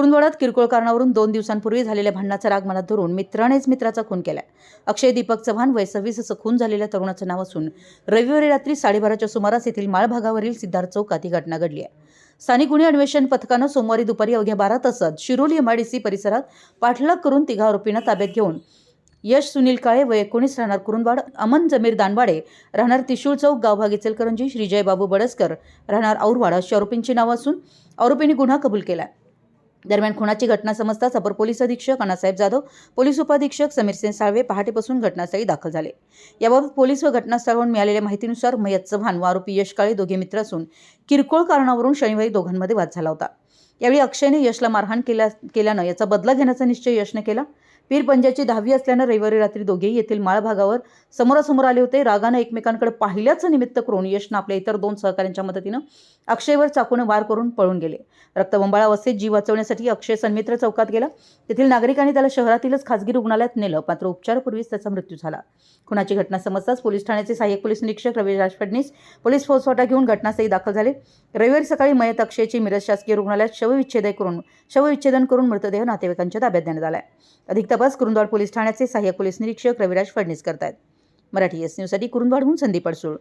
कुरुंदवाडात किरकोळ कारणावरून दोन दिवसांपूर्वी झालेल्या भांडणाचा राग मनात धरून मित्रानेच मित्राचा खून केला अक्षय दीपक चव्हाण वय सव्वीस असं खून झालेल्या तरुणाचं नाव असून रविवारी रात्री साडेबाराच्या सुमारास येथील माळ भागावरील सिद्धार्थ चौकात ही घटना घडली आहे. स्थानिक गुन्हे अन्वेषण पथकानं सोमवारी दुपारी अवघ्या बारा तासात शिरोली एमआयडीसी परिसरात पाठलाग करून तिघा आरोपींना ताब्यात घेऊन यश सुनील काळे व एकोणीस राहणार कुरुंदवाड अमन जमीर दानवाडे राहणार तिशूळ चौक गावभाग इचलकरंजी श्रीजय बाबू बडसकर राहणार औरवाड अशी आरोपींची नावं असून आरोपींनी गुन्हा कबूल केला दरम्यान खुनाची घटना समजताच अपर पोलीस अधीक्षक अण्णासाहेब जाधव पोलीस उपाधीक्षक समीरसेन साळवे पहाटेपासून घटनास्थळी दाखल झाले. याबाबत पोलीस व घटनास्थळावरून मिळालेल्या माहितीनुसार मयत चव्हाण व आरोपी यश काळे दोघे मित्र असून किरकोळ कारणावरून शनिवारी दोघांमध्ये वाद झाला होता. यावेळी अक्षयने यशला मारहाण केल्या केल्यानं याचा बदला घेण्याचा निश्चय यशने केला. पीर पंजाची दहावी असल्यानं रविवारी रात्री दोघेही येथील माळ भागावर समोरासमोर आले होते. रागानं एकमेकांकडे पाहिल्याचं निमित्त करून यशनं आपल्या इतर दोन सहकाऱ्यांच्या मदतीनं अक्षयवर चाकूनं वार करून पळून गेले. रक्तबंबाळ अवस्थेत जीव वाचवण्यासाठी अक्षय सन्मित्र चौकात गेला. तेथील नागरिकांनी त्याला शहरातीलच खासगी रुग्णालयात नेलं. मात्र उपचारापूर्वीच त्याचा मृत्यू झाला. खुनाची घटना समजताच पोलीस ठाण्याचे सहाय्यक पोलीस निरीक्षक रविराज फडणीस पोलीस फौजफाटा घेऊन घटनास्थळी दाखल झाले. रविवारी सकाळी मयत अक्षयची मिरज शासकीय रुग्णालयात शवविच्छेद करून शवविच्छेदन करून मृतदेह नातेवाईकांच्या ताब्यात देण्यात आला अधिक तपास कुरुंदवाड पोलीस ठाण्याचे सहाय्यक पोलीस निरीक्षक रविराज फडणीस करतायत. मराठी एस न्यूजसाठी कुरुंदवाडहून संदीप अडसूळ.